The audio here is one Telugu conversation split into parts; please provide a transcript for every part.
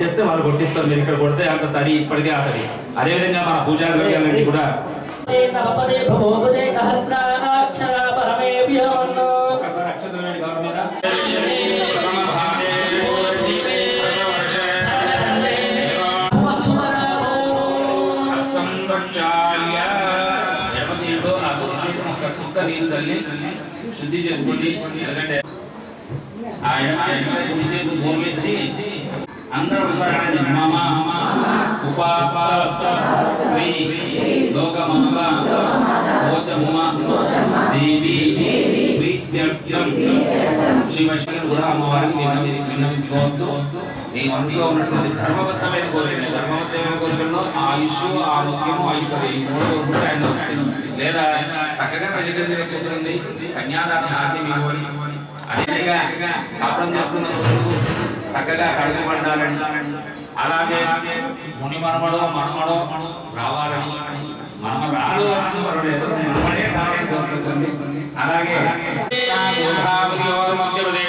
చేస్తే వాళ్ళు కొట్టిస్తారు మీరు ఇక్కడ కొడితే అంత తడి ఇప్పటికే ఆ తడి. అదేవిధంగా మన పూజా ద్రవ్యాలన్నీ కూడా. ఆయన ఆయన కుడి చేతి భూమించి అందరూ మమ ఉపాప శ్రీ దేవి శివశంకర్ కూడా అమ్మవారికి విన్నవించుకోవచ్చు. ఈ మనసులో ఉన్నటువంటి ధర్మబద్ధమైన కోరికలు ధర్మబద్ధమైన కోరికల్లో ఆయుష్ ఆరోగ్యం ఐశ్వర్యం మూడు కోరుకుంటే ఆయన వస్తాయి. లేదా చక్కగా సజగర కూతురుంది కన్యాదాన భాగ్యం ఇవ్వాలి అదేవిధంగా కాపురం చేస్తున్న రోజు చక్కగా కడుపు పడాలని అలాగే ముని మనమడో మనమడో రావాలని. మనమరాలు వచ్చిన పర్వాలేదు మనమడే కావాలని కోరుకుంటుంది అలాగే గోదావరి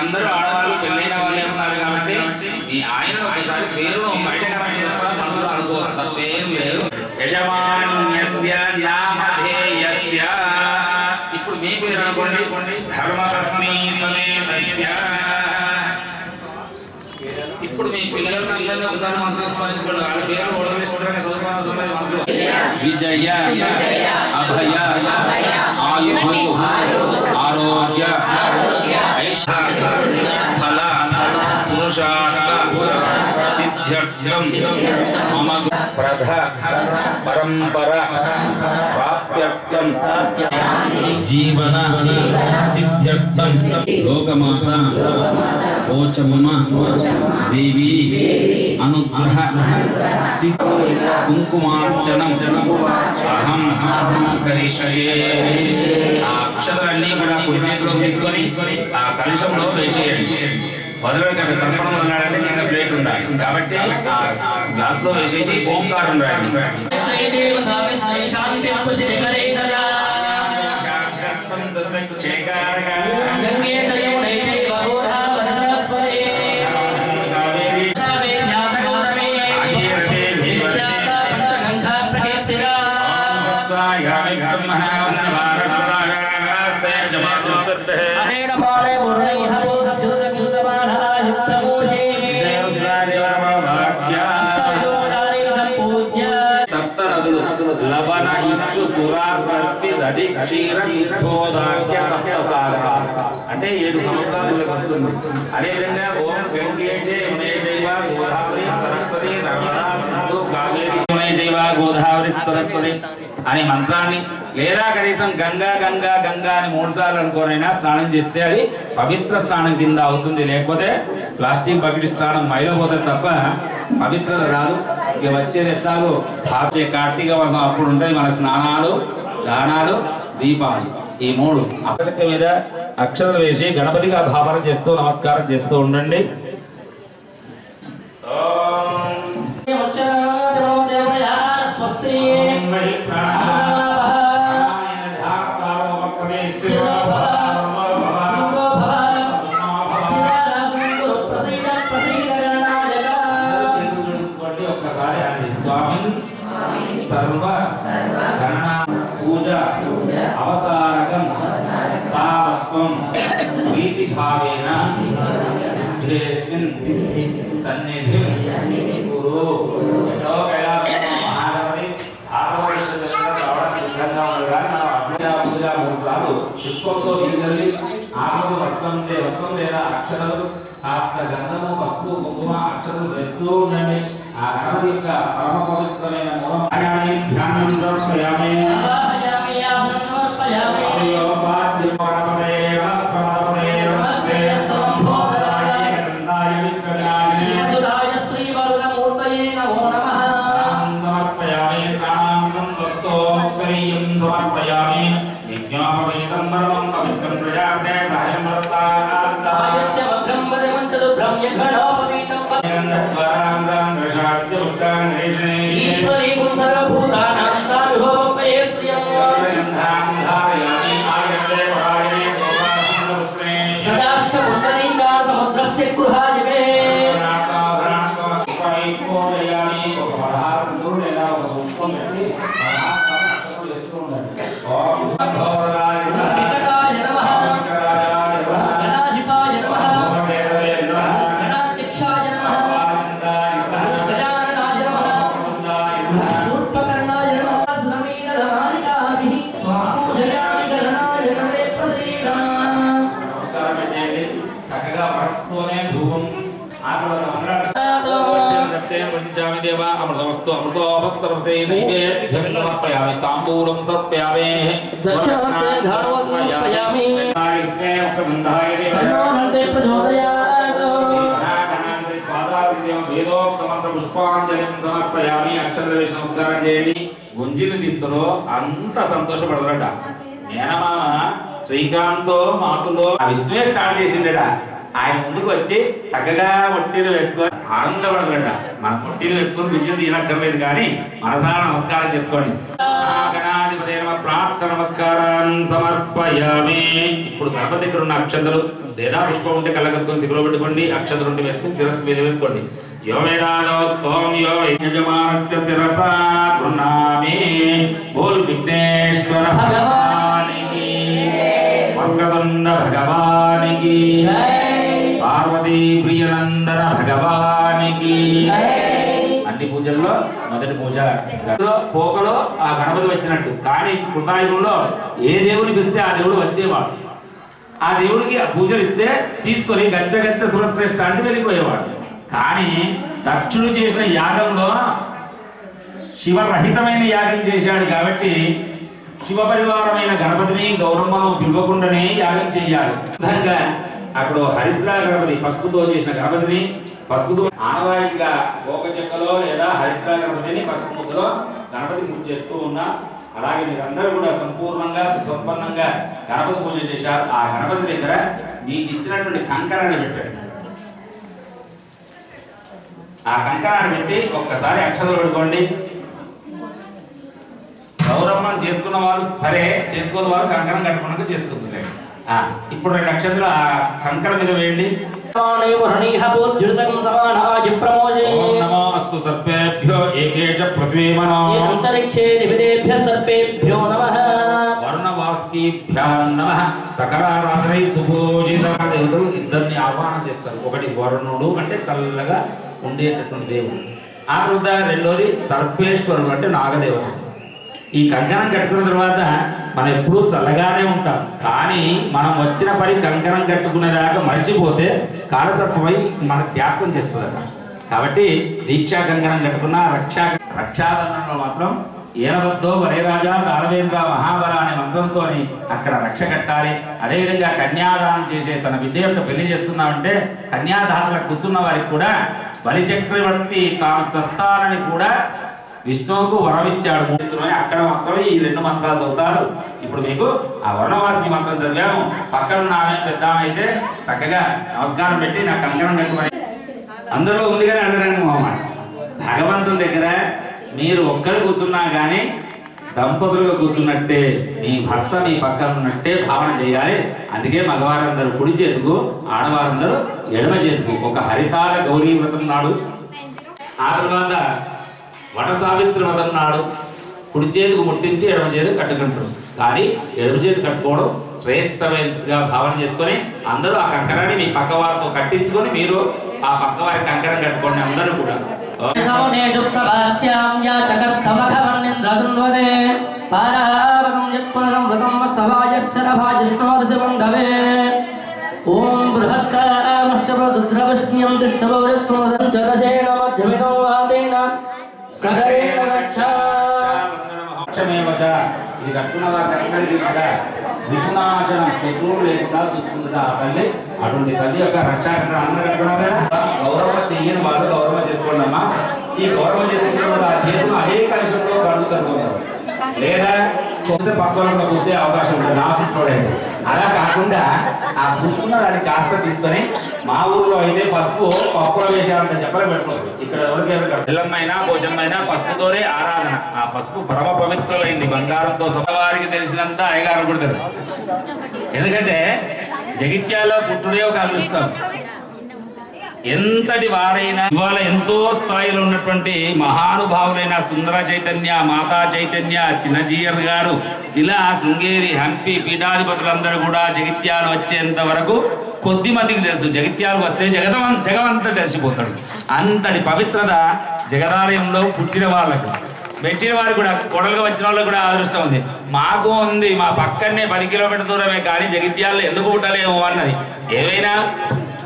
అందరూ ఆడవాళ్ళు పెళ్ళైన వాళ్ళే ఉన్నారు కాబట్టి ఈ ఆయన ఒకసారి పేరు బయట మనసులో అనుకోవచ్చు తప్పేం లేదు. ఇప్పుడు మీ పేరు అనుకోండి. ధర్మపత్ని ఇప్పుడు మీ పిల్లలను అందరినీ ఒకసారి మనసులో స్మరించుకోండి. వాళ్ళ పేరు ఓడవేసుకుంటారని చదువుకోవాల్సిన మనసులో. విజయ అభయ. मम प्रध परम्परा प्राप्यर्थं जीवन सिद्ध्यर्थं लोकमाता ఓచమమ దేవి అనుగ్రహ కుంకుమార్చనం అహం కరిష్యే ఆ అక్షరాన్ని కూడా కుడి చేతిలో తీసుకొని ఆ కలుషంలో వేసేయండి. వదలకండి తర్పణం వదలాలంటే కింద ప్లేట్ ఉండాలి. కాబట్టి ఆ గ్లాస్లో వేసేసి ఓంకారం రాయండి. లవణ ఇచ్చు అంటే ఏడు సముద్రాలకు వస్తుంది. అదేవిధంగా ఓం గంగే యమునే గోదావరి సరస్వతి నర్మదా సింధు కావేరి యమునే గోదావరి సరస్వతి అనే మంత్రాన్ని లేదా కనీసం గంగా గంగా గంగా అని మూడు సార్లు అనుకోనైనా స్నానం చేస్తే అది పవిత్ర స్నానం కింద అవుతుంది. లేకపోతే ప్లాస్టిక్ బకెట్ స్నానం మైలో మైలపోతుంది తప్ప పవిత్రత రాదు. ఇక వచ్చేది ఎట్లాగో? ఆచే కార్తీక మాసం అప్పుడు ఉంటాయి మనకు స్నానాలు దానాలు దీపాలు. ఈ మూడు. అపచక్క మీద అక్షరాలు వేసి గణపతిగా భావన చేస్తూ నమస్కారం చేస్తూ ఉండండి. సార్లు పుష్పంతో చల్లి ఆకులు రక్తం లే- రక్తం లేదా అక్షరాలు కాస్త గంధము పసుపు కుంకుమ అక్షరాలు వేస్తూ ఉండండి. ఆ గణపతి యొక్క పరమ పవిత్రమైన మూలం ధ్యానం సమర్పయామి. తాంబూలం సమర్పయామి దక్షిణహస్తే ధారవత్మర్పయామి. గంధాయ తన్నోనంతే ప్రచోదయాత్. పుష్పాంజలిం సమర్పయామి అక్షర నమస్కారం చేయండి. గుంజిని తీస్తారో అంత సంతోషపడదట మేనమామ శ్రీకాంత్తో మాతులో విష్ణువే స్టార్ట్ చేసిండట. ఆయన ముందుకు వచ్చి చక్కగా ఒట్టిలు వేసుకొని ఆనందపడదట మన ఒట్టిలు వేసుకొని గుంజిని తీయనక్కర్లేదు కానీ మనసారా నమస్కారం చేసుకోండి. గణాధిపతి ప్రార్థన నమస్కారం సమర్పయామి. ఇప్పుడు గణపతి దగ్గర ఉన్న అక్షంతలు లేదా పుష్పం ఉంటే కళ్ళకత్తుకొని సిగులో పెట్టుకోండి. అక్షంతలు ఉంటే వేసుకొని శిరస్సు మీద వేసుకోండి. యో వేదాలోత్వం యో యజమానస్య శిరసా గృహామి బోల్ విఘ్నేశ్వర భగవానికి. వక్రతుండ భగవానికి. పార్వతీ ప్రియనందన భగవానికి. అన్ని పూజల్లో మొదటి పూజ. పోకలో ఆ గణపతి వచ్చినట్టు. కానీ కృతాయుగంలో ఏ దేవుడిని పిలిస్తే ఆ దేవుడు వచ్చేవాడు. ఆ దేవుడికి ఆ పూజలు ఇస్తే తీసుకొని గచ్చ గచ్చ సురశ్రేష్ఠ అంటే వెళ్ళిపోయేవాడు. కానీ దక్షుడు చేసిన యాగంలో శివరహితమైన యాగం చేశాడు కాబట్టి శివ పరివారమైన గణపతిని గౌరమ్మను పిలవకుండానే యాగం చేయాలి. విధంగా అక్కడ హరిద్రా గణపతి పసుపుతో చేసిన గణపతిని పసుపుతో ఆనవాయిగా ఓక చెక్కలో లేదా హరిద్రా గణపతిని పసుపు ముద్దలో గణపతి పూజ చేస్తూ ఉన్నా. అలాగే మీరందరూ కూడా సంపూర్ణంగా సుసంపన్నంగా గణపతి పూజ చేశారు. ఆ గణపతి దగ్గర మీకు ఇచ్చినటువంటి కంకరాన్ని పెట్టండి. ఆ కంకరాన్ని పెట్టి ఒక్కసారి అక్షరాలు పెట్టుకోండి. గౌరవం చేసుకున్న వాళ్ళు సరే చేసుకోని వాళ్ళు కంకణం కట్టుకున్నాక చేసుకుంటున్నారు. ఇప్పుడు రెండు అక్షరాలు ఆ కంకణ మీద వేయండి. సర్పేభ్యో ఏకేచ పృథ్వీమనో. అంతరిక్షే సర్పేభ్యో నమః. వరుణవాస్కీభ్యాం నమ. సకరారాత్రై దేవుడు ఇద్దరిని ఆహ్వానం చేస్తారు. ఒకటి వరుణుడు అంటే చల్లగా ఉండేటటువంటి దేవుడు. ఆ తర్వాత రెండోది సర్పేశ్వరుడు అంటే నాగదేవత. ఈ కంకణం కట్టుకున్న తర్వాత మనం ఎప్పుడూ చల్లగానే ఉంటాం. కానీ మనం వచ్చిన పని కంకణం కట్టుకునేదాకా మర్చిపోతే కాలసర్పమై మన జ్ఞాపకం చేస్తుందట. కాబట్టి దీక్షా కంకణం కట్టుకున్న రక్షా రక్షాబంధనంలో మాత్రం ఏలవద్దో వరేరాజా దానవేంద్ర మహాబల అనే మంత్రంతో అక్కడ రక్ష కట్టాలి. అదేవిధంగా కన్యాదానం చేసే తన విద్య యొక్క పెళ్ళి చేస్తున్నామంటే కన్యాదానంలో కూర్చున్న వారికి కూడా బలిచక్రవర్తి తాను చస్తానని కూడా విష్ణువుకు వరం ఇచ్చాడు మూర్తిలోని. అక్కడ మాత్రమే ఈ రెండు మంత్రాలు చదువుతారు. ఇప్పుడు మీకు ఆ వరుణవాసిని మంత్రం చదివాము. పక్కన నామే పెద్దామైతే పెద్ద అయితే చక్కగా నమస్కారం పెట్టి నాకు కంకణం కట్టుమని అందరిలో ఉంది కానీ అడగడానికి మామ భగవంతుని దగ్గర మీరు ఒక్కరు కూర్చున్నా కానీ దంపతులుగా కూర్చున్నట్టే మీ భర్త మీ పక్కన ఉన్నట్టే భావన చేయాలి. అందుకే మగవారందరూ కుడి చేతుకు ఆడవారందరూ ఎడమ చేతుకు. ఒక హరితాల గౌరీ వ్రతం నాడు. ఆ తర్వాత వట సావిత్రి వ్రతం నాడు కుడి చేతికి ముట్టించి ఎడమ చేతికి కట్టుకుంటారు కానీ ఎడమ చేతి కట్టుకోవడం శ్రేష్టమైనదిగా భావన చేసుకొని అందరూ ఆ కంకరాన్ని మీ పక్క వారితో కట్టించుకొని మీరు ఆ పక్క వారి కంకరం కట్టుకోండి అందరూ కూడా. సౌనేజు ప్రభాచ్యాం యా చకత్తమఖవన్నింద్రదున్వదే పారావకం చరసేన వాదేన సగరేణ రక్షా ఇది కట్టుకున్న వారికి కూడా విఘ్నాశనం శత్రువులు లేకుండా చూసుకుంటుంది ఆ తల్లి. అటువంటి తల్లి యొక్క రక్షాకరణ అందరూ కట్టుకున్నారు కదా? చెయ్యని వాళ్ళు గౌరవం చేసుకోండి అమ్మా. ఈ గౌరవం చేసుకుంటున్న ఆ చేతులు అదే కలుషంలో కడుగుతారు లేదా చూస్తే పక్కన కూర్చే అవకాశం ఉంటుంది. నా చుట్టూడైతే అలా కాకుండా ఆ పుష్పున్న దాన్ని కాస్త తీసుకొని మా ఊర్లో అయితే పసుపు పప్పులో వేసేంత చెప్పలు పెట్టుకోండి ఇక్కడ ఎవరికి పిల్లమ్మైనా భోజనమైనా పసుపుతోనే ఆరాధన. ఆ పసుపు పరమ పవిత్రమైంది. బంగారంతో సభవారికి తెలిసినంత అయ్యగారు కూడా ఎందుకంటే జగిత్యాల పుట్టుడే ఒక అదృష్టం. ఎంతటి వారైనా ఇవాళ ఎంతో స్థాయిలో ఉన్నటువంటి మహానుభావులైన సుందర చైతన్య మాతా చైతన్య చిన్నజీయర్ గారు ఇలా శృంగేరి హంపి పీఠాధిపతులందరూ కూడా జగిత్యాలు వచ్చేంత వరకు కొద్ది మందికి తెలుసు. జగిత్యాలకు వస్తే జగతం జగమంతా తెలిసిపోతాడు. అంతటి పవిత్రత జగదాలయంలో పుట్టిన వాళ్ళకు. పెట్టిన వారు కూడా కొడలుగా వచ్చిన వాళ్ళకి కూడా అదృష్టం ఉంది. మాకు ఉంది మా పక్కనే పది కిలోమీటర్ దూరమే కానీ జగిత్యాల్లో ఎందుకు పుట్టలేము అన్నది. ఏవైనా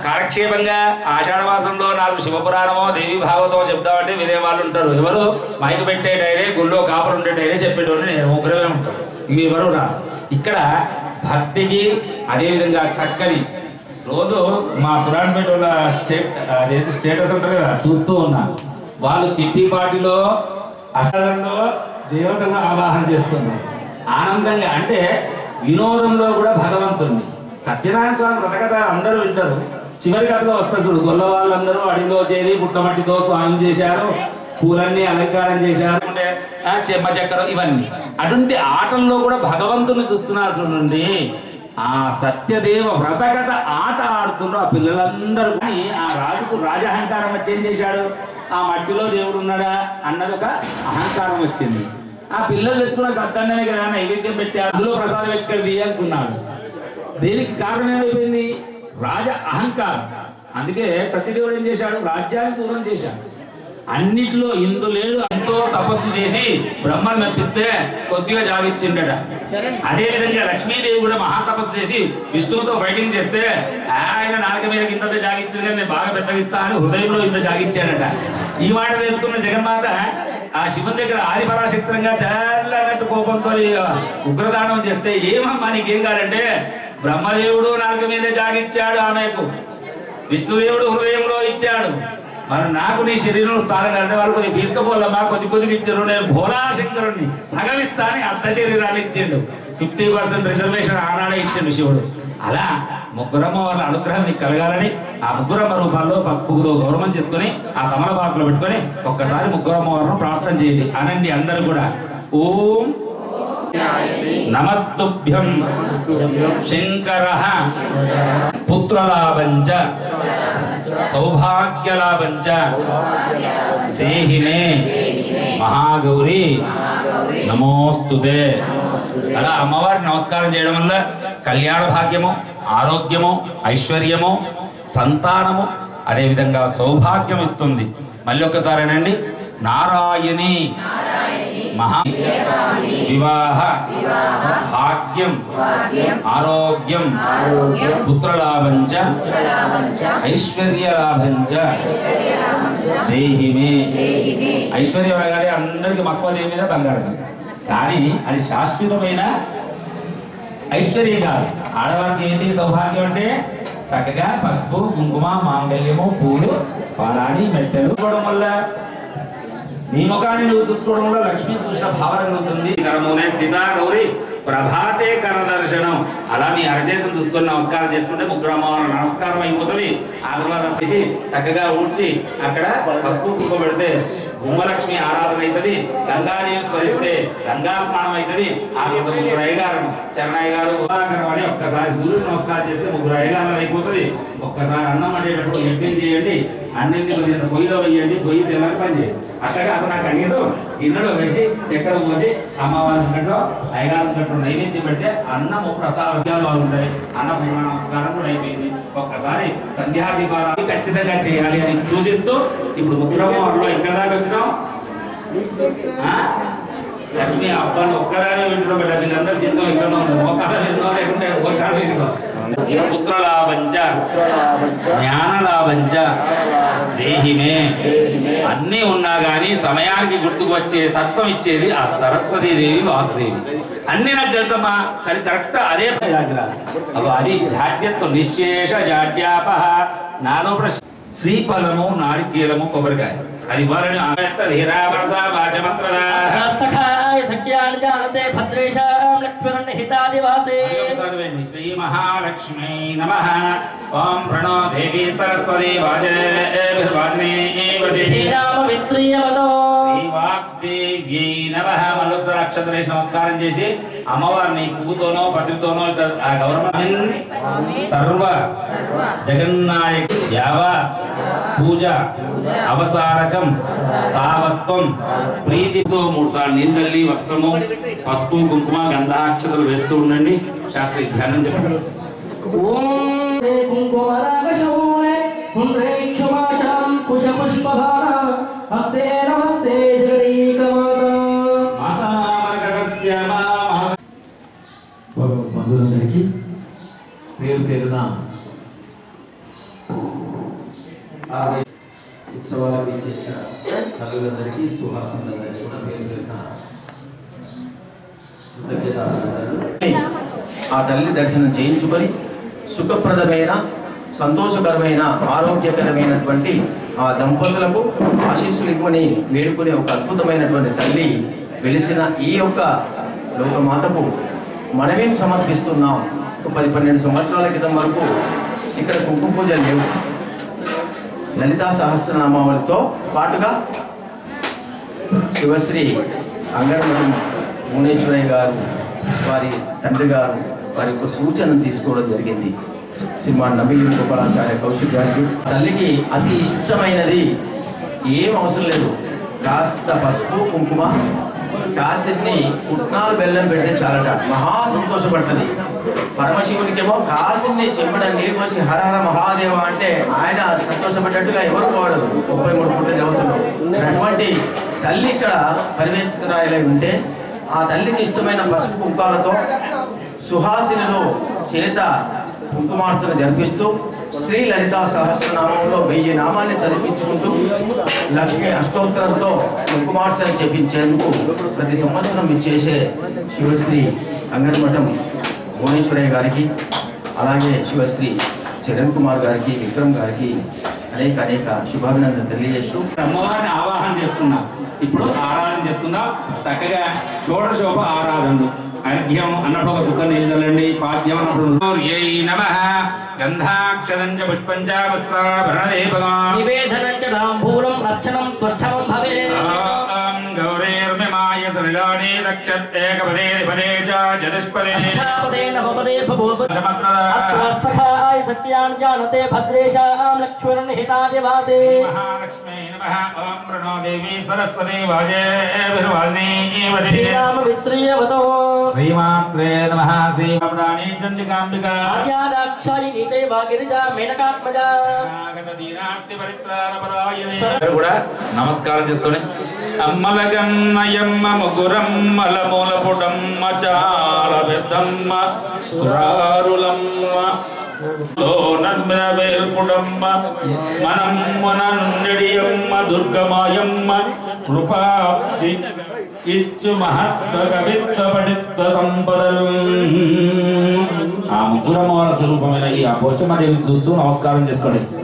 కాలక్షేపంగా ఆషాఢ మాసంలో నాలుగు శివపురాణమో దేవి భాగవతమో చెప్తామంటే వినే వాళ్ళు ఉంటారు. ఎవరు మైకు పెట్టేటైనే గుళ్ళో కాపురం ఉండేటైనే చెప్పేటోళ్ళు నేను ముగ్గురమే ఉంటాం. ఇవి ఎవరు రా ఇక్కడ భక్తికి అదేవిధంగా చక్కని రోజు మా పురాణపేట వాళ్ళ స్టేట్ అదేంటి స్టేటస్ ఉంటారు కదా చూస్తూ ఉన్నా. వాళ్ళు కిట్టి పార్టీలో అష్టంలో దేవతను ఆవాహన చేస్తున్నారు. ఆనందంగా అంటే వినోదంలో కూడా భగవంతుని సత్యనారాయణ స్వామి కథ అందరూ వింటారు. చివరి కథలో వస్తారు చూడు గొల్ల వాళ్ళందరూ అడిలో చేరి పుట్టమట్టితో స్వామి చేశారు పూలన్నీ అలంకారం చేశారు అంటే చెమ్మ చక్కెర ఇవన్నీ. అటువంటి ఆటల్లో కూడా భగవంతుని చూస్తున్నారు చూడండి. ఆ సత్యదేవ వ్రతకథ ఆట ఆడుతున్నారు ఆ పిల్లలందరూ కానీ ఆ రాజుకు రాజహంకారం వచ్చేం చేశాడు? ఆ మట్టిలో దేవుడు ఉన్నాడా? అన్నది ఒక అహంకారం వచ్చింది. ఆ పిల్లలు తెచ్చుకున్న సద్దన్నమే కదా నైవేద్యం పెట్టి అందులో ప్రసాదం ఎక్కడ అనుకున్నాడు దీనికి కారణం ఏమైపోయింది? రాజ అహంకారం. అందుకే సత్యదేవుడు ఏం చేశాడు? రాజ్యాన్ని దూరం చేశాడు. అన్నిట్లో ఇందు లేడు ఎంతో తపస్సు చేసి బ్రహ్మను మెప్పిస్తే కొద్దిగా జాగిచ్చిండట. అదే విధంగా లక్ష్మీదేవి కూడా మహా తపస్సు చేసి విష్ణువుతో ఫైటింగ్ చేస్తే ఆయన నాలుక మీద ఇంత జాగిచ్చింది కానీ నేను బాగా పెద్దగిస్తా అని హృదయంలో ఇంత జాగిచ్చాడట. ఈ మాట తెలుసుకున్న జగన్మాత ఆ శివుని దగ్గర ఆది పరాశక్తంగా చల్లనట్టు కోపంతో ఉగ్రదానం చేస్తే ఏమమ్మా నీకేం కాదంటే బ్రహ్మదేవుడు నాలుక మీద జాగిచ్చాడు ఆమెకు. విష్ణుదేవుడు హృదయంలో ఇచ్చాడు. మరి నాకు నీ శరీరం స్థానం కంటే వాళ్ళు కొద్దిగా తీసుకుపోలమ్మా కొద్ది కొద్దిగా ఇచ్చారు. నేను భోలాశంకరుణ్ణి సగమిస్తాని అర్ధ శరీరాన్ని ఇచ్చిండు. ఫిఫ్టీ పర్సెంట్ రిజర్వేషన్ ఆనాడే ఇచ్చిండు శివుడు. అలా ముగ్గురమ్మ వాళ్ళ అనుగ్రహం నీకు కలగాలని ఆ ముగ్గురమ్మ రూపాల్లో పసుపుతో గౌరవం చేసుకొని ఆ తమలపాకులో పెట్టుకొని ఒక్కసారి ముగ్గురమ్మ వారిని ప్రార్థన చేయండి. అనండి అందరూ కూడా. ఓం నమస్తుభ్యం శంకర పుత్రలాభంచ సౌభాగ్యలాభంచ దేహినే మహాగౌరి నమోస్తుదే. అలా అమ్మవారికి నమస్కారం చేయడం వల్ల కళ్యాణ భాగ్యము ఆరోగ్యము ఐశ్వర్యము సంతానము అదేవిధంగా సౌభాగ్యం ఇస్తుంది మళ్ళీ ఒక్కసారేనండి నారాయణి మహా వివాహ భాగ్యం ఆరోగ్యం పుత్రలాభంచ ఐశ్వర్యలాభంచ దేహిమే ఐశ్వర్యం అనగానే అందరికి మక్కువ దేని బంగారం కానీ అది శాశ్వతమైన ఐశ్వర్యం కాదు. ఆడవారికి ఏంటి? సౌభాగ్యం అంటే చక్కగా పసుపు కుంకుమ మాంగళ్యము పూలు పాలాని మెట్టలు. చూడడం వల్ల నీ ముఖాన్ని నువ్వు చూసుకోవడం వల్ల లక్ష్మి చూసిన భావన కలుగుతుంది. కరమునే స్థిత గౌరి ప్రభాతే కర దర్శనం. అలా మీ అరచేతం చూసుకొని నమస్కారం చేసుకుంటే ముగ్గురు నమస్కారం అయిపోతుంది. ఆ తర్వాత చేసి చక్కగా ఊడ్చి అక్కడ పసుపు కుంకుమ పెడితే కుంభలక్ష్మి ఆరాధన అవుతుంది గంగాదేవి స్మరిస్తే గంగా స్నానం అవుతుంది ఆ యొక్క ముగ్గురు అయ్యగారు చెన్నయ్య గారు ఉపాకరం అని ఒక్కసారి సూర్యుడు నమస్కారం చేస్తే ముగ్గురు అయ్యగారు అయిపోతుంది. ఒక్కసారి అన్నం వండేటప్పుడు యజ్ఞం చేయండి అన్నింటి పొయ్యిలో వేయండి పొయ్యి తెల్లని పని చేయండి. అట్లాగే అతను నాకు కనీసం గిన్నెలో వేసి చక్కెర పోసి అమ్మవారి గంటలో అయ్యగారి గంటలో నైవేద్యం పెడితే అన్నము ప్రసాదాలు బాగుంటాయి అన్న నమస్కారం కూడా అయిపోయింది. ఒక్కసారి సంధ్యాదీపారాలు ఖచ్చితంగా చేయాలి అని సూచిస్తూ ఇప్పుడు ముగ్గురమ్మలో ఎక్కడ దాకా వచ్చినాం? లక్ష్మి అబ్బాయి ఒక్కదానే వింటున్నాం బిడ్డ వీళ్ళందరూ చిత్తం ఇక్కడ ఉంది ఒక్కదా విందో లేకుంటే ఒక్కడా విందో. పుత్రలాభంచ. జ్ఞానలాభంచ. దేహిమే. అన్నీ ఉన్నా గానీ సమయానికి గుర్తుకు వచ్చే తత్వం ఇచ్చేది ఆ సరస్వతీ దేవి వాగ్దేవి అన్ని నాకు తెలుసమ్మా కానీ కరెక్ట్ అదే అగో అది జాడ్యత్వం నిశ్శేష జాడ్యాప నాలో ప్రశ్న శ్రీఫలము నారికేలము కొబ్బరికాయ. అది ఇవ్వాలని జానతే భద్రేషాం లక్ష్మణ హితాదివాసే సర్వేణి శ్రీ మహాలక్ష్మీ నమ ఓం ప్రణో దేవి సరస్వతి వాచనే శ్రీరామ విత్రియవతో శ్రీవాగ్దేవ్యై నమః మళ్ళొకసారి అక్షతలే నమస్కారం చేసి అమ్మవారిని పువ్వుతోనో పత్రితోనో ఆ గౌరవం సర్వ జగన్నాయక యావ పూజ అవసారకం. తావత్వం ప్రీతితో మూడు సార్లు నీళ్ళు చల్లి వస్త్రము పసుపు కుంకుమ గంధాక్షతలు వేస్తూ ఉండండి. శాస్త్రి ధ్యానం చెప్పండి ఓం రే కుంకుమరాగశూలే పుండ్రైక్షుమాచరం కుశపుష్పభార హస్తే నమస్తే జగదీకమాత మాతామర్గగస్య మామహ బంధువులందరికీ పేరు పేరున ఆలయ ఉత్సవాలకు చేసిన తల్లులందరికీ సుహాసులందరికీ కూడా పేరు పేరున కృతజ్ఞతలు. ఆ తల్లి దర్శనం చేయించుకొని సుఖప్రదమైన సంతోషకరమైన ఆరోగ్యకరమైనటువంటి ఆ దంపతులకు ఆశీస్సులు ఇవ్వని వేడుకునే ఒక అద్భుతమైనటువంటి తల్లి వెలిసిన ఈ యొక్క లోకమాతకు మనమేం సమర్పిస్తున్నాం? ఒక పది పన్నెండు సంవత్సరాల క్రితం వరకు ఇక్కడ కుంకుమ పూజలు లేవు. లలితా సహస్రనామావళితో పాటుగా శివశ్రీ అంగన్వాడి భువనేశ్వరయ్య గారు వారి తండ్రి గారు వారి యొక్క సూచనను తీసుకోవడం జరిగింది. సినిమా నబీన్ గోపాలాచార్య కౌశిక్ గారికి. తల్లికి అతి ఇష్టమైనది ఏం అవసరం లేదు. కాస్త పసుపు కుంకుమ కాసిన్ని పుట్నాలు బెల్లం పెడితే చాలట. మహా సంతోషపడుతుంది. పరమశివునికేమో కాసిన్ని చెంబడ నీళ్ళు పోసి హరహర మహాదేవ అంటే ఆయన సంతోషపడ్డట్టుగా ఎవరు పోవడదు ముప్పై మూడు పుట్ట దేవతలు. అటువంటి తల్లి ఇక్కడ పరివేష్టితురాయలై ఉంటే ఆ తల్లికి ఇష్టమైన పసుపు కుంకాలతో సుహాసినిలో చేత కుంకుమార్చన జరిపిస్తూ శ్రీ లలితా సహస్రనామంలో వెయ్యి నామాన్ని చదివించుకుంటూ లక్ష్మి అష్టోత్తరంతో కుంకుమార్చన చేపించేందుకు ప్రతి సంవత్సరం ఇచ్చేసే శివశ్రీ అంగన్మఠం భువనేశ్వరయ్య గారికి అలాగే శివశ్రీ చరణ్ కుమార్ గారికి విక్రమ్ గారికి అనేక అనేక శుభాభినందనలు తెలియజేస్తూ అమ్మవారిని ఆవాహన చేసుకున్నాం. ఇప్పుడు ఆరాధన చేసుకుందాం. చక్కగా షోడశోభ ఆరాధనలు. అర్ఘ్యం అన్నప్పుడు ఒక చుక్క నీళ్ళు చల్లండి పాద్యం అన్నప్పుడు నమః గంధాక్షరం చ పుష్పం చ వస్త్రాభరణలేపదం నివేదనం చ తాంబూలం అర్చనం త్వష్టమం భవే ఓం గౌరేర్మిమాయ సరిలాని రక్షత్యేకపదే నిపదే చ చతుష్పదే అష్టాపదే నవపదే భవోసు సమప్రద సఖాయ సత్యాన్ జానతే భద్రేషాం లక్ష్మణ హితాదివాసే మహాలక్ష్మీ నమః ఓం ప్రణో దేవి సరస్వతి వాజేభిర్వాజినీవదే శ్రీరామ విత్రియవతో శ్రీమాత్రే నమః శ్రీమప్రాణీ చండికాంబికా ఆర్యాదాక్షాయి నీతే వాగిరిజా మేనకాత్మజ కూడా నమస్కారం చేసుకొని అమ్మలగమ్మయమ్మ ముగురమ్మల మూలపుడమ్మ చాల పెద్దమ్మ సురారులమ్మ. నమ్మిన వేల్పుడమ్మ మనమ్మ నుండియమ్మ దుర్గమాయమ్మ కృపాప్తి ఇచ్చు మహత్వ కవిత్వ పడిత్వ సంపదలు. ఆ ముగ్గురమ్మల స్వరూపమైన ఈ ఆ పోచమ్మదేవిని చూస్తూ నమస్కారం చేసుకోండి.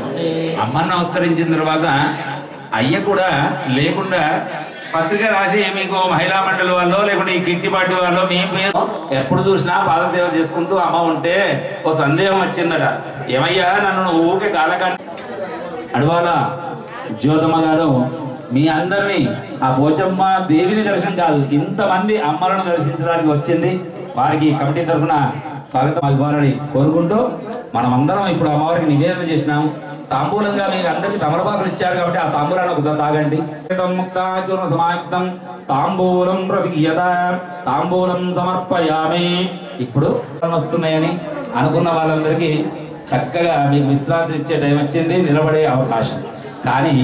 అమ్మని నమస్కరించిన తర్వాత అయ్య కూడా లేకుండా పత్రిక రాసి మీకు మహిళా మండలి వాళ్ళు లేకుంటే ఈ కిట్టి పార్టీ వాళ్ళు మీ పేరు ఎప్పుడు చూసినా పాదసేవ చేసుకుంటూ అమ్మ ఉంటే ఓ సందేహం వచ్చిందట. ఏమయ్యా నన్ను ఊకే కాలకండి అడవాలా జ్యోతమ్మ గారు మీ అందరినీ ఆ పోచమ్మ దేవిని దర్శనం కాదు ఇంతమంది అమ్మలను దర్శించడానికి వచ్చింది. వారికి కమిటీ తరఫున స్వాగతం ఇవ్వాలని కోరుకుంటూ మనం అందరం ఇప్పుడు అమ్మవారికి నివేదన చేసినాం. తాంబూలంగా మీకు అందరికి తమలపాకులు ఇచ్చారు కాబట్టి ఆ తాంబూలాన్ని ఒకసారి తాగండి. ముక్తాచూర్ణ సమాయుక్తం. తాంబూలం ప్రతియత. తాంబూలం సమర్పయామి. ఇప్పుడు వస్తున్నాయని అనుకున్న వాళ్ళందరికీ చక్కగా మీకు విశ్రాంతి ఇచ్చే టైం వచ్చింది నిలబడే అవకాశం. కానీ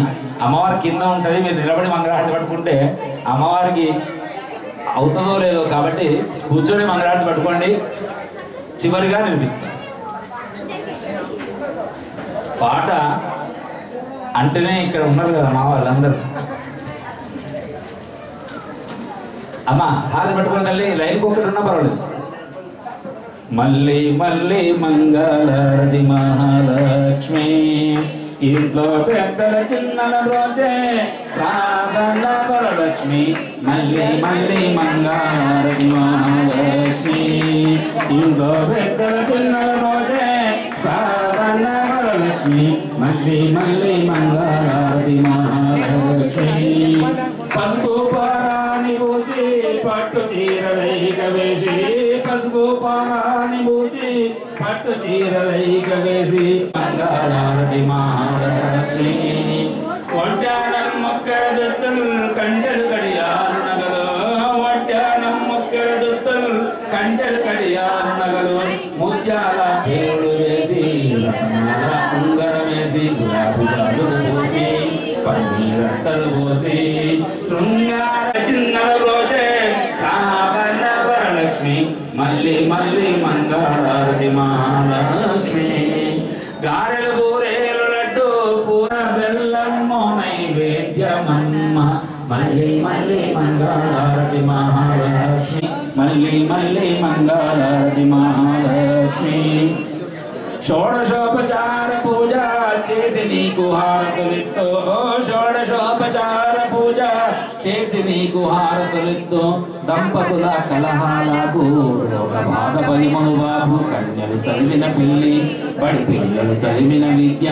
అమ్మవారి కింద ఉంటుంది మీరు నిలబడి మంగళహారతి పట్టుకుంటే అమ్మవారికి అవుతుందో లేదో కాబట్టి కూర్చొని మంగళహారతి పట్టుకోండి. చివరిగా వినిపిస్తాం పాట అంటేనే ఇక్కడ ఉన్నారు కదా మా వాళ్ళందరూ. అమ్మా హారతి పట్టుకుని తల్లి లైన్ ఒక్కటి ఉన్నా పర్వాలేదు. మళ్ళీ మళ్ళీ మంగళారతి మహాలక్ష్మి. ఇంట్లో పెద్దల చిన్నల రోజే సాధన వరలక్ష్మి. మళ్ళీ మళ్ళీ మంగళారతి మహాలక్ష్మి ఇంట్లో పెద్దల చిన్నల రోజే సాధన వరలక్ష్మి. మళ్ళీ మళ్ళీ మంగళారతి మహాలక్ష్మి పసుపు పారాని పూసి పట్టు చీరలైక వేసి పసుపు పారాని పూసి పట్టు చీరలైక వేసి మంగళారతి మహాలక్ష్మి మహాలక్ష్మి గారెలు బూరేలు లడ్డు పూర బెల్లమ్మ నైవేద్యమమ్మ మళ్ళీ మళ్ళీ మంగళారతి మహాలక్ష్మి మళ్ళీ మళ్ళీ మంగళారతి మహాలక్ష్మి షోడశోపచార పూజ చేసి నీకు హారతులిత్తో షోడశోపచార పూజ చేసి నీకు హారతులిత్తో దంపతుల కలహాలకు రోగ బాధ పరిమను బాబు కన్యలు చదివిన పిల్లి బడి పిల్లలు చదివిన విద్య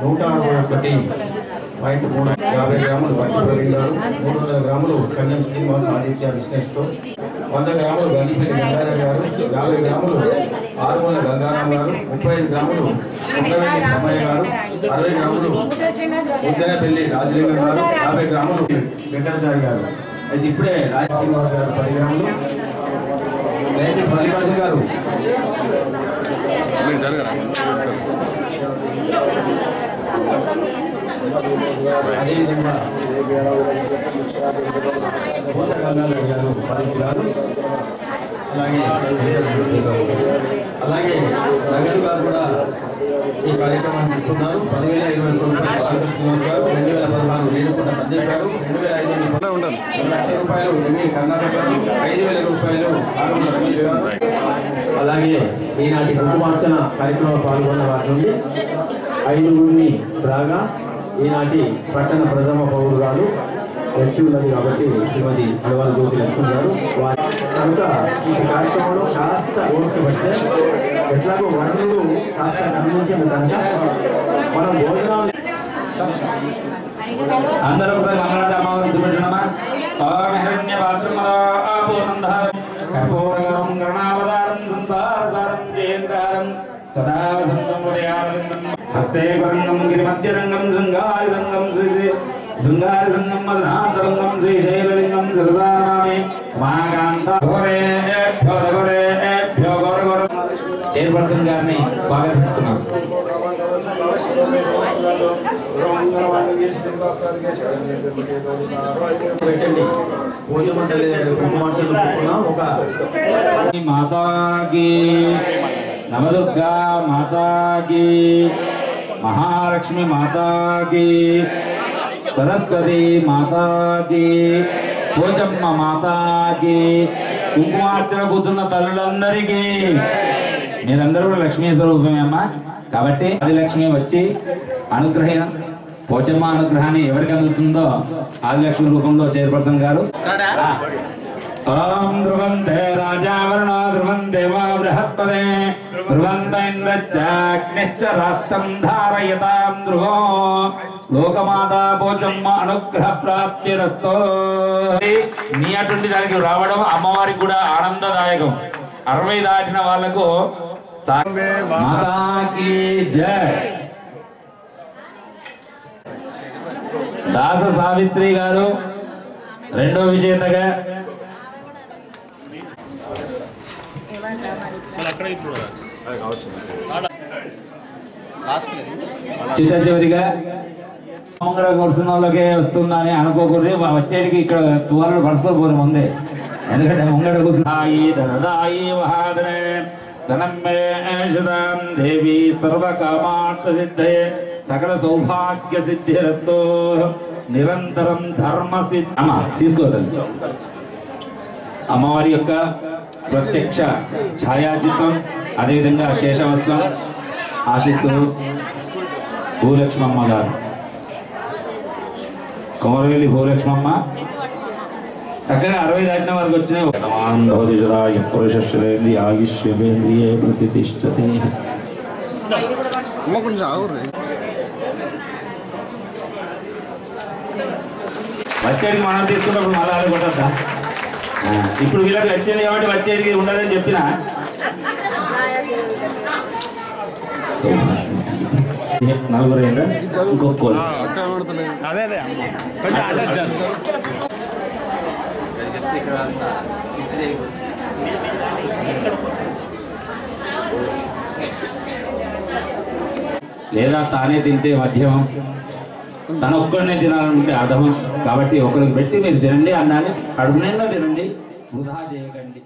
నూట ఒకటి పాయింట్ మూడు యాభై గ్రాములు వట్టి ప్రవీణ్ గారు మూడు వందల గ్రాములు కన్యం శ్రీనివాస్ ఆదిత్య విశ్లేష్తో వంద గ్రాములు గంగిపల్లి గంగారావు గారు యాభై గ్రాములు ఆరుమూల గంగారాం గారు ముప్పై ఐదు గ్రాములు కొండవెల్లి అమ్మాయి గారు అరవై గ్రాములు ఉద్దనపల్లి రాజలింగం గారు యాభై గ్రాములు వెంకటాచారి గారు. అయితే ఇప్పుడే రాజ్ గారు పది గ్రాములు దయచేసి మల్లికార్జున గారు. అదేవిధంగా పోషకాలు గారు పది గ్రాములు. అలాగే అలాగే నగదు గారు కూడా ఈ కార్యక్రమాన్ని తీసుకున్నారు. పదివేల ఇరవై రూపాయలు బాలకృష్ణ శ్రీనివాస్ గారు రెండు వేల పదహారు రేణుకుంట సంజయ్ గారు రెండు వేల ఐదు వందల రెండు లక్షల రూపాయలు కర్ణాటక గారు ఐదు వేల రూపాయలు ఆరుమల రమేష్ గారు. అలాగే ఈనాటి కుంకుమార్చన కార్యక్రమంలో పాల్గొన్న వారి నుండి ఐదుగురిని రాగా ఈనాటి పట్టణ ప్రథమ పౌరురాలు వచ్చి ఉన్నది కాబట్టి శ్రీమతి అడవాల జ్యోతి లక్ష్మణ్ గారు కనుక ఈ కార్యక్రమంలో కాస్త ఓపిక పడితే ఎట్లాగో వనరులు కాస్త కనిపించిన కనుక మనం భోజనాలు అందరూ ఒకసారి మంగళారతి అమ్మవారిని చూపెట్టడమా ఓం హిరణ్య పాత్రమూర్ణం కర్పూరం గణావతారం సంసారసారం జయేంద్రారం సదా వసంతం ఉదయారవిందం హస్తే వరంగం గిరిమధ్యరంగం శ్రీ శృంగారలింగం మధునాథలింగం శ్రీశైలలింగం సరదానామి చైర్పర్సన్ గారిని స్వాగతిస్తున్నారు పెట్టండి. పూజ మండలి ఒక మాతాకి నవదుర్గా మాతాకి మహాలక్ష్మి మాతాకి సరస్వతి మాతాకి పోచమ్మ మాతాకి కుంకుమార్చన కూర్చున్న తల్లులందరికీ. మీరందరూ కూడా లక్ష్మీ స్వరూపమే అమ్మ. కాబట్టి ఆదిలక్ష్మి వచ్చి అనుగ్రహం పోచమ్మ అనుగ్రహాన్ని ఎవరికి అందుతుందో ఆదిలక్ష్మి రూపంలో చైర్పర్సన్ గారు. ఓం ధ్రువంతే రాజావరణ ధ్రువం దేవా బృహస్పదే ధ్రువంతైంద్రచాగ్నిశ్చ రాష్ట్రం ధారయతాం ధ్రువో. లోకమాత పోచమ్మ అనుగ్రహ ప్రాప్తిరస్తో నీ అటువంటి దానికి రావడం అమ్మవారికి కూడా ఆనందదాయకం. అరవై దాటిన జై. దాస సావిత్రి గారు రెండో విజేతగా. చిట్ట చివరిగా మంగళ కొడుతున్న వాళ్ళకే వస్తుందని అనుకోకూడదు. వచ్చేటికి ఇక్కడ తువాలు పరస్పరం పోరు ముందే. ఎందుకంటే ముంగడ కూర్చున్నాయి. ధనదాయి మహాదనే ధనమ్మే శుదాం దేవి సర్వకామార్థ సిద్ధే సకల సౌభాగ్య సిద్ధిరస్తో. నిరంతరం ధర్మ సిద్ధి అమ్మ తీసుకోదండి అమ్మవారి యొక్క ప్రత్యక్ష ఛాయాచిత్రం అదేవిధంగా శేషవస్త్రం ఆశిస్సులు. భూలక్ష్మమ్మ గారు. కొమరవెల్లి భూలక్ష్మమ్మ చక్కగా అరవై దాటిన వరకు వచ్చినాయి. పురుషశ్రేంద్రి ఆయుష్యేంద్రియే ప్రతిష్టతి వచ్చేది మనం తీసుకున్నప్పుడు మళ్ళా ఆడ కొట్టద్దా? ఇప్పుడు వీళ్ళకి వచ్చేది కాబట్టి వచ్చేది ఉండదని చెప్పిన? నలుగురు అదే అదే లేదా. తానే తింటే మధ్యమం? తన ఒక్కడినే తినాలనుకుంటే అధమం కాబట్టి ఒకరికి పెట్టి మీరు తినండి అన్నాన్ని కడుపు నిండా తినండి. వృధా చేయకండి.